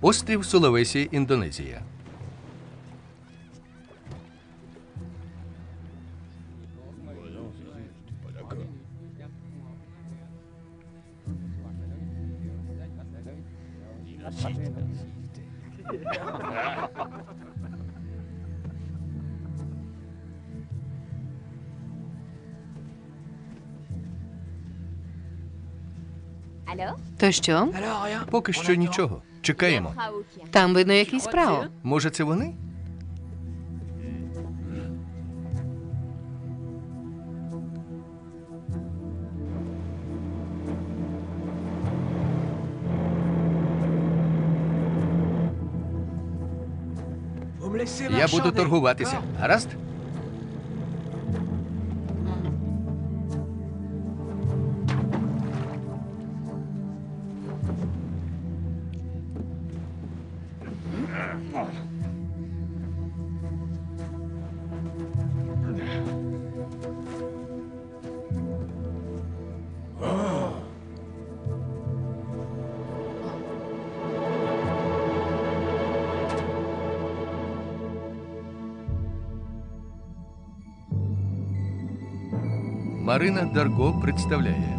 Острів Сулавесі, Індонезія. То що? Поки що нічого. Чекаємо. Там видно якийсь право. Може, це вони? Я буду торгуватися. Гаразд? Марина Дарго представляє.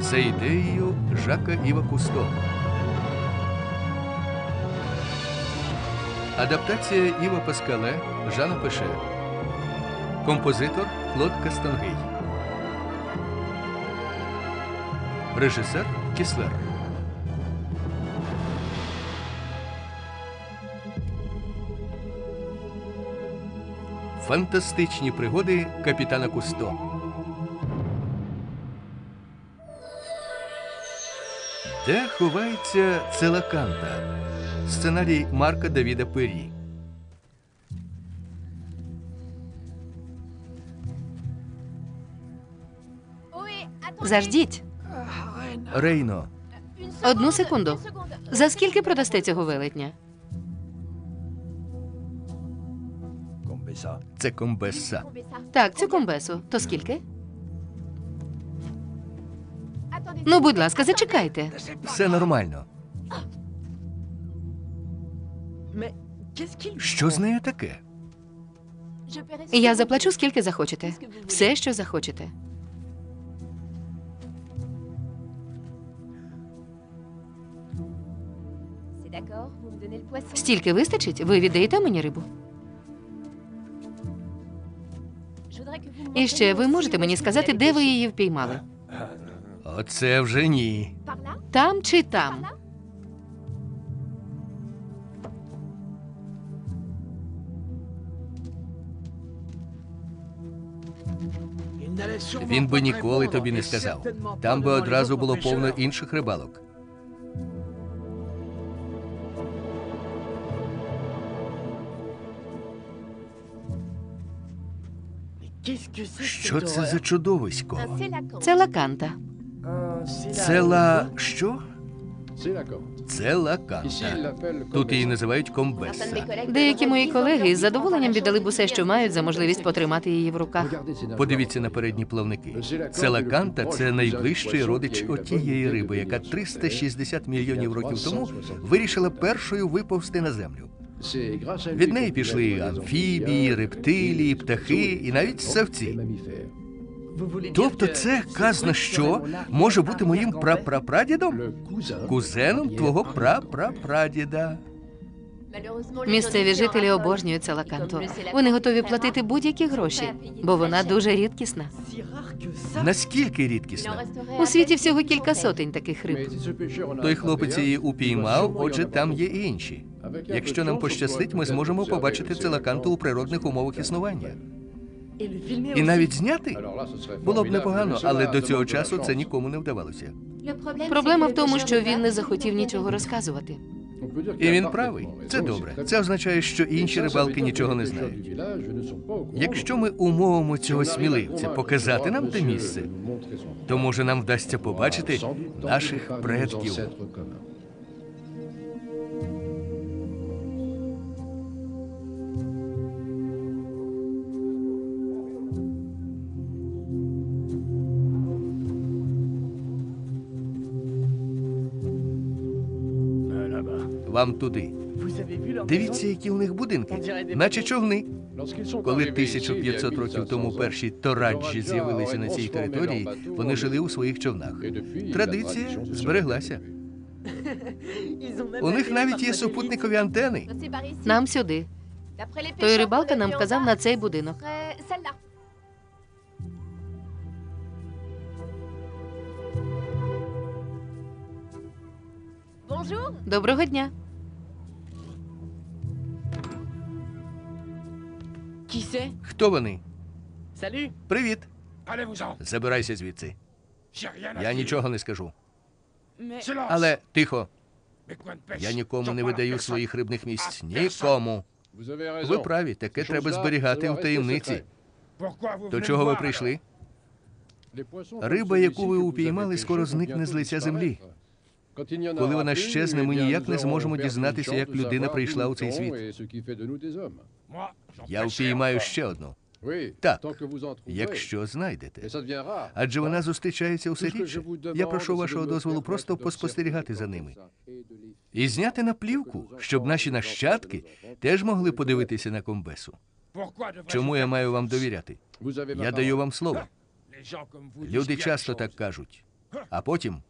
За ідеєю Жака Іва Кусто. Адаптація Іва Паскале Жана Пеше. Композитор Клод Кастангей. Режисер Кіслер. Фантастичні пригоди капітана Кусто. Де ховається Целаканта? Сценарій Марка Давіда Пері. Заждіть. Рейно. Одну секунду. За скільки продасте цього велетня? Це комбеса. Так, цю комбесу. То скільки? Ну, будь ласка, зачекайте. Все нормально. Що з нею таке? Я заплачу скільки захочете. Все, що захочете. Стільки вистачить? Ви віддаєте мені рибу? І ще ви можете мені сказати, де ви її впіймали? Оце вже ні. Там чи там? Він би ніколи тобі не сказав. Там би одразу було повно інших рибалок. Що це за чудовисько? Це лаканта. Це ла що? Це лаканта. Тут її називають комбеса. Деякі мої колеги з задоволенням віддали б усе, що мають, за можливість потримати її в руках. Подивіться на передні плавники. Целаканта це найближчий родич отієї риби, яка 360 мільйонів років тому вирішила першою виповзти на землю. Від неї пішли амфібії, рептилії, птахи і навіть ссавці. Тобто це казна що може бути моїм прапрапрадідом? Кузеном твого прапрапрадіда. Місцеві жителі обожнюють целаканту. Вони готові платити будь-які гроші, бо вона дуже рідкісна. Наскільки рідкісна? У світі всього кілька сотень таких риб. Той хлопець її упіймав, отже, там є і інші. Якщо нам пощастить, ми зможемо побачити целаканту у природних умовах існування. І навіть зняти було б непогано, але до цього часу це нікому не вдавалося. Проблема в тому, що він не захотів нічого розказувати. І він правий. Це добре. Це означає, що інші рибалки нічого не знають. Якщо ми умовимо цього сміливця показати нам те місце, то може нам вдасться побачити наших предків. Вам туди. Дивіться, які у них будинки, наче човни. Коли 1500 років тому перші тораджі з'явилися на цій території, вони жили у своїх човнах. Традиція збереглася. У них навіть є супутникові антени. Нам сюди. Той рибалка нам вказав на цей будинок. Доброго дня. Хто вони? Salut Привіт. Забирайся звідси. Я нічого не скажу. Mais Але тихо, я нікому не видаю своїх рибних місць. Нікому. Ви праві, таке треба зберігати у таємниці. До чого ви прийшли? Риба, яку ви упіймали, скоро зникне з лиця землі. Коли вона щезне, ми ніяк не зможемо дізнатися, як людина прийшла у цей світ. Я впіймаю ще одну, Так, якщо знайдете. адже вона зустрічається усе рідше. Я прошу вашого дозволу просто поспостерігати за ними. І зняти на плівку, щоб наші нащадки теж могли подивитися на комбесу. Чому я маю вам довіряти? Я даю вам слово. Люди часто так кажуть, а потім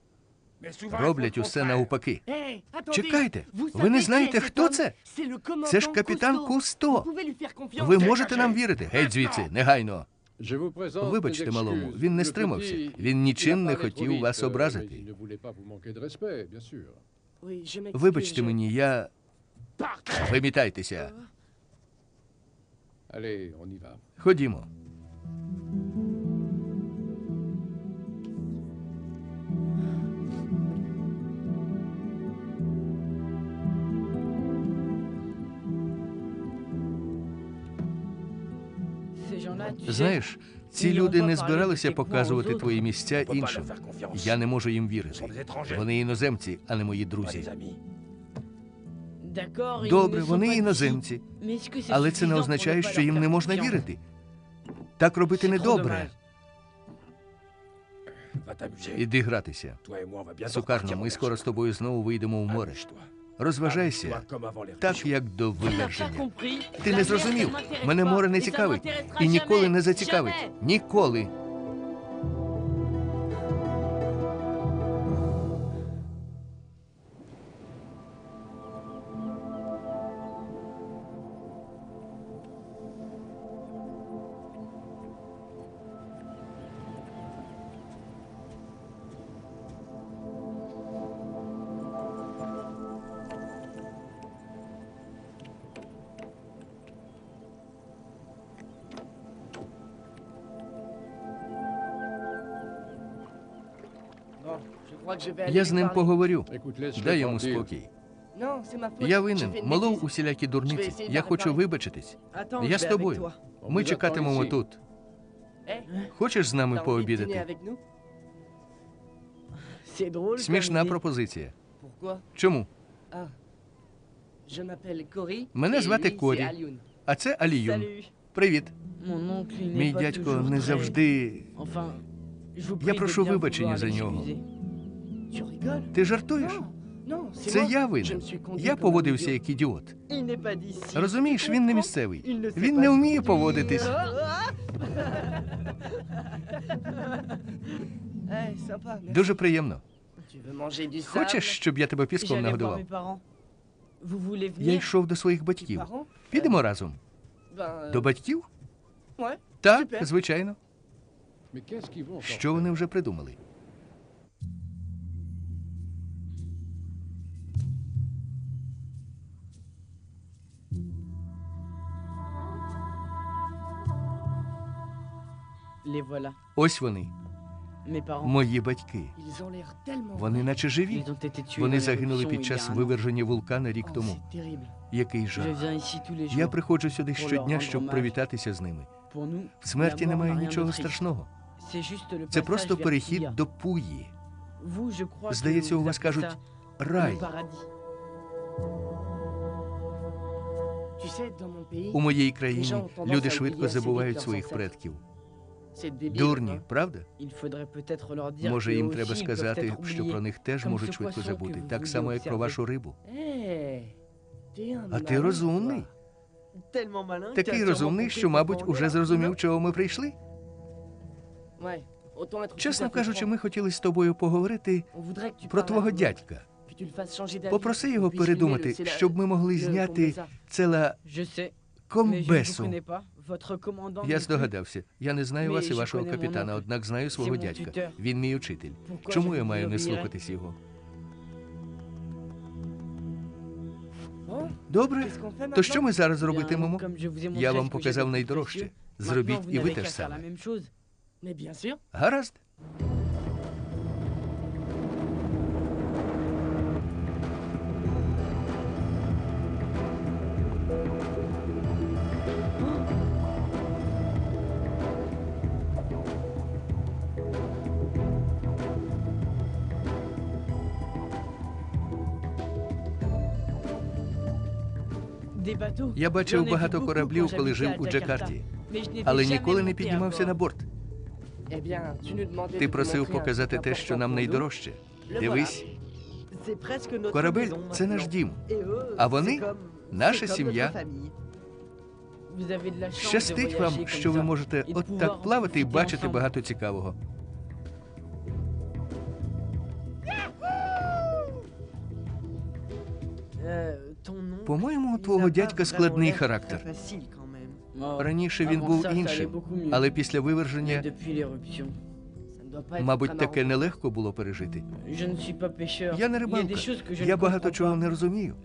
роблять усе навпаки. Чекайте, ви не знаєте, хто це? Це ж капітан Кусто. Ви можете нам вірити? Геть звідси, негайно. Вибачте, малому, він не стримався. Він нічим не хотів вас образити. Вибачте мені, я. Вимітайтеся. Ходімо. Знаєш, ці люди не збиралися показувати твої місця іншим. Я не можу їм вірити. Вони іноземці, а не мої друзі. Добре, вони іноземці, але це не означає, що їм не можна вірити. Так робити недобре. Іди гратися. Сукарно, ми скоро з тобою знову вийдемо в море. Розважайся так, як до виверження. Ти не зрозумів. Мене море не цікавить і ніколи не зацікавить. Ніколи. Я з ним поговорю. Дай йому спокій. Я винен, bêtise. усілякі дурниці. Я хочу вибачитись. Я з тобою. Ми чекатимемо тут. Eh, Хочеш з нами пообідати? Смішна пропозиція. Чому? Ah. Мене звати Корі. А це Аліюн. Привіт. Мій дядько не завжди. Я прошу вибачення за нього. Ти жартуєш? Це я Je винен. Я поводився idiot. як ідіот. Розумієш, він не місцевий. Він не вміє поводитись. Eh. Дуже приємно. Хочеш, щоб я тебе піском нагодував? Я йшов до своїх батьків. Підемо разом. До батьків? Так, звичайно. Що вони вже придумали? Ось вони, мої батьки. Вони наче живі. Вони загинули під час виверження вулкана рік Oh, тому. Який жах. Я приходжу сюди щодня, щоб привітатися з ними. В смерті немає нічого страшного. Це просто перехід до Пуї. Здається, у вас кажуть рай. У моїй країні люди швидко забувають своїх предків. Дурні, правда? Може, їм треба сказати, що про них теж можуть швидко забути, так само, як про вашу рибу. Eh, А ти розумний. Такий розумний, що, мабуть, уже зрозумів, чого ми прийшли. Чесно кажучи, ми хотіли з тобою поговорити про твого дядька. Попроси його передумати, щоб ми могли зняти цела комбесу. Я здогадався. Я не знаю вас і вашого капітана, однак знаю свого дядька. Він мій учитель. Чому я маю не слухатись його? Добре, то що ми зараз робитимемо? Я вам показав найдорожче. Зробіть і ви те ж саме. Гаразд? Я бачив багато кораблів, коли жив у Jakarta. Джакарті, але ніколи не піднімався на борт. Eh Ти просив показати те, що нам найдорожче. Дивись, корабель це наш дім. А вони наша сім'я. Щастить вам, що ви можете от так плавати і бачити багато цікавого. По-моєму, твого дядька складний характер. Oh, Раніше він був іншим, але після виверження, мабуть, таке нелегко було пережити. Я не рибалка. Я багато чого не розумію.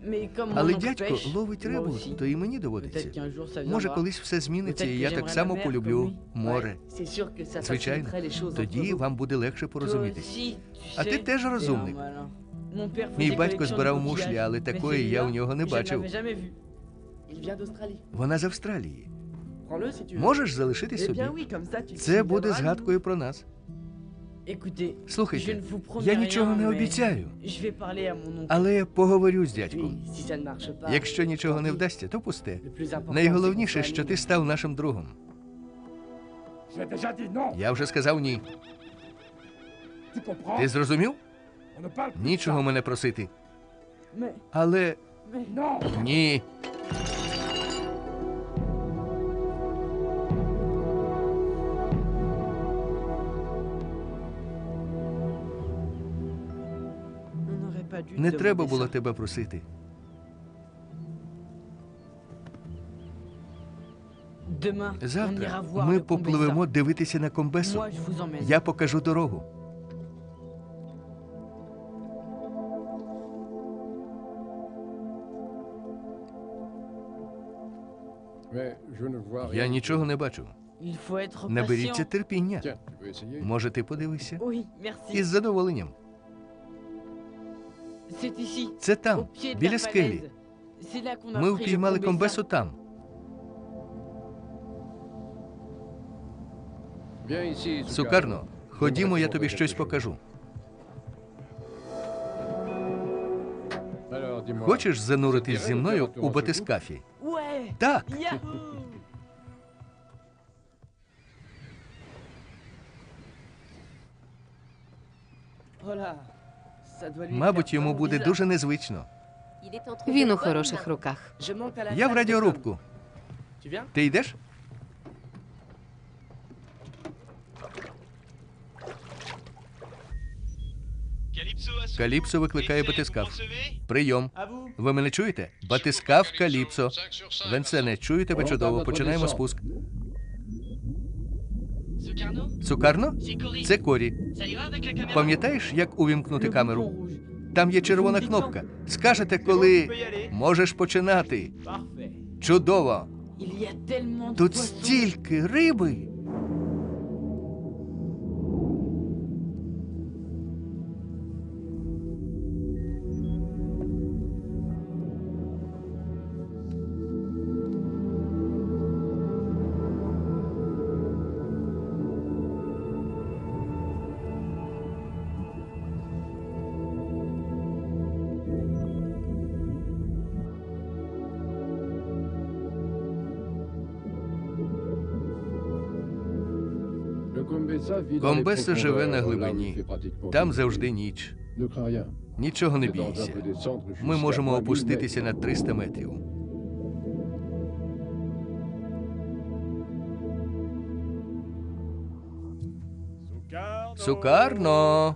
Але дядько ловить рибу, то і мені доводиться. Може, колись все зміниться, і я так само полюблю море. Звичайно. Тоді вам буде легше tu А ти теж t'es Мій батько збирав мушлі, але такої я у нього не бачив. Вона з Австралії. Можеш залишити Eh собі. Це буде згадкою про нас. Слухайте, я нічого не обіцяю, але я поговорю з дядьком. Якщо нічого не вдасться, то пусте. Найголовніше, що ти став нашим другом. Я вже сказав ні. Ти зрозумів? Нічого мене просити. Але ні. Не треба було тебе просити. Завтра ми попливемо дивитися на комбесу. Я покажу дорогу. Я нічого не бачу. Наберіться терпіння. Може, ти подивишся? Із задоволенням. Це там, біля скелі. Ми впіймали комбесу там. Сукарно, ходімо, я тобі щось покажу. Хочеш зануритись зі мною у батискафі? Так, мабуть, йому буде дуже незвично. Він у хороших руках. Я в радіорубку. Ти йдеш? Каліпсо викликає батискаф. Прийом. Ви мене чуєте? Батискаф Каліпсо. Венсене, чую тебе чудово. Починаємо спуск. Цукарно? Це Корі. Пам'ятаєш, як увімкнути камеру? Там є червона кнопка. Скажете, коли можеш починати. Чудово! Тут стільки риби. Комбеса живе на глибині. Там завжди ніч. Нічого не бійся. Ми можемо опуститися на 300 метрів. Цукарно.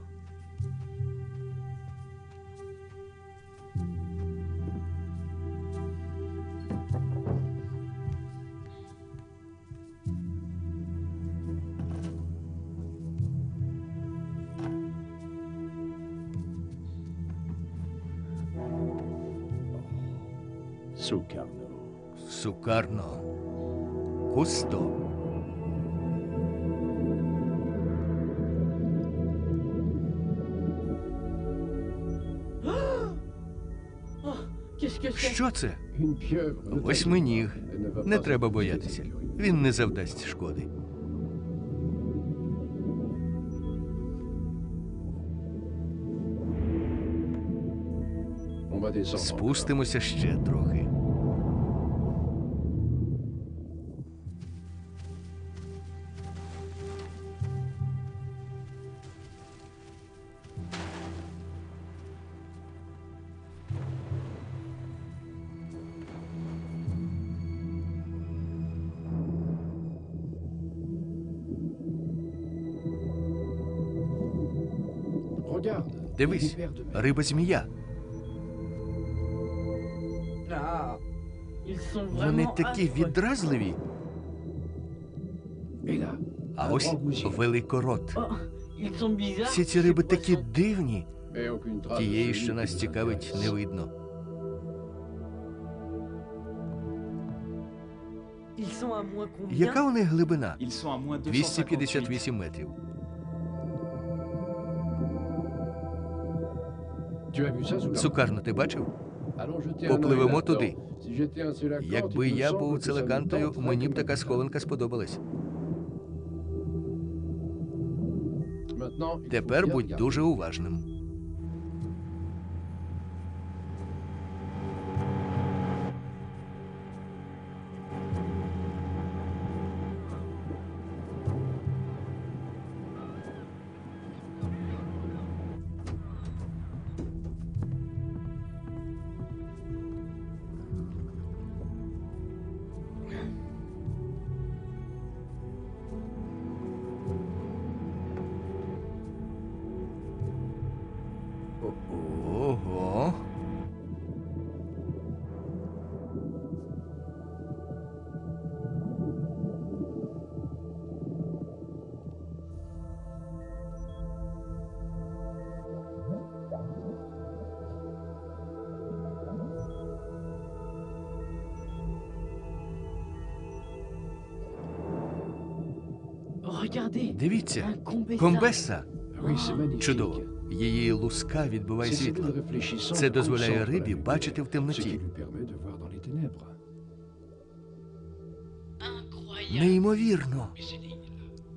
Que c'est Що це? Восьминіг. Не треба боятися. Він не завдасть шкоди. Спустимося ще трохи. Дивись, риба змія. Вони такі відразливі. А ось великорот. Всі ці риби такі дивні. Тієї, що нас цікавить, не видно. Яка у них глибина? Ils sont à moins 258. 258 метрів. Цукарно, ти бачив? Попливемо туди. Якби я був целекантою, мені б така схованка сподобалась. Тепер будь дуже уважним. Ого. Дивіться, combessa. комбеса. Чудово. Її луска відбиває світло. Це дозволяє рибі бачити в темноті. Неймовірно.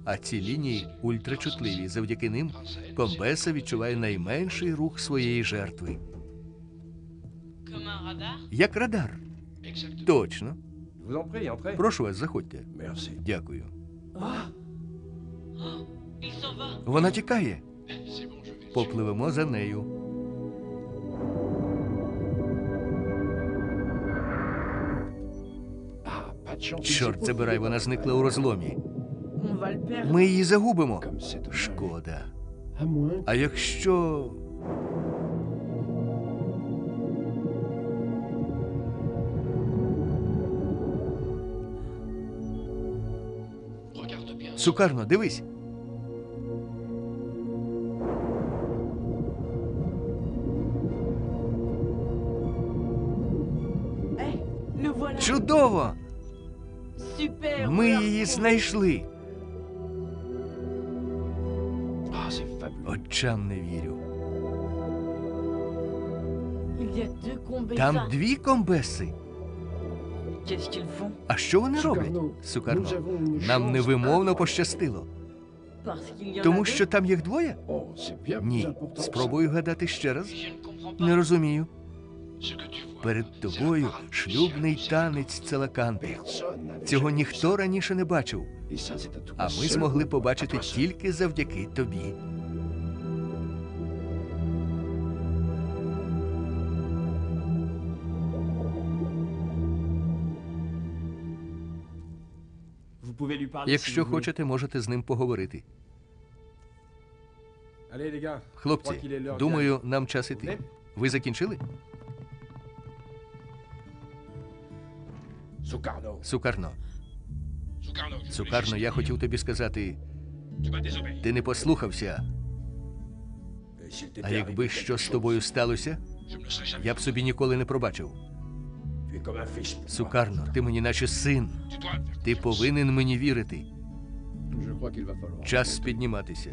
А ці лінії ультрачутливі. Завдяки ним комбеса відчуває найменший рух своєї жертви. Як радар. Точно. Прошу вас, заходьте. Дякую. Вона тікає. Попливемо за нею. Чорт забирай, вона зникла у розломі. Ми її загубимо. Шкода. А якщо. Сукарно, дивись. Чудово! Ми її знайшли. Очам не вірю. Там дві комбеси. А що вони роблять? Сукарно, нам невимовно пощастило. Тому що там їх двоє? Ні. Спробую гадати ще раз. Не розумію. Перед тобою шлюбний танець целаканти. Цього ніхто раніше не бачив, а ми змогли побачити тільки завдяки тобі. Якщо хочете, можете з ним поговорити. Хлопці, думаю, нам час іти. Ви закінчили? Сукарно. Сукарно, я хотів тобі сказати, ти не послухався. А якби що з тобою сталося, я б собі ніколи не пробачив. Сукарно, ти мені наче син. Ти повинен мені вірити. Час підніматися.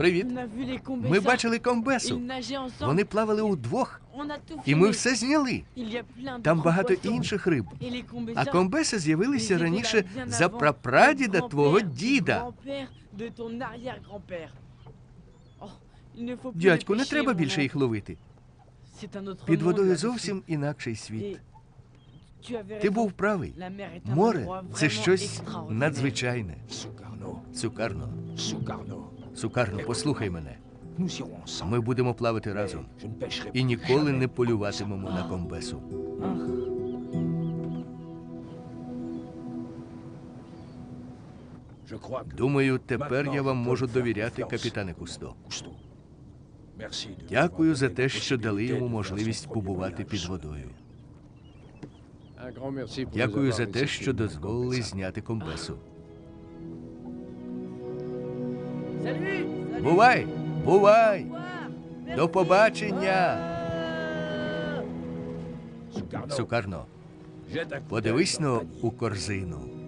Привіт. Ми бачили комбесу. Вони плавали удвох, і ми все зняли. Там багато інших риб. А комбеси з'явилися раніше за прапрадіда твого діда. Oh, Дядьку, не треба більше їх ловити. Під водою зовсім інакший світ. Ти був правий. Море це щось надзвичайне. Sukarno. Цукарно, Цукарно, послухай мене. Ми будемо плавати разом і ніколи не полюватимемо на комбесу. Думаю, тепер я вам можу довіряти, капітане Кусто. Дякую за те, що дали йому можливість побувати під водою. Дякую за те, що дозволили зняти комбесу. Бувай! Бувай! До побачення! Сукарно! Подивись но у корзину.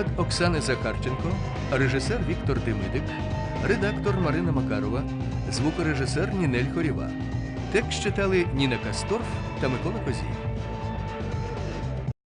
Переклад Оксани Захарченко, режисер Віктор Демидик, редактор Марина Макарова, звукорежисер Нінель Хорєва. Текст читали Ніна Касторф та Микола Козій.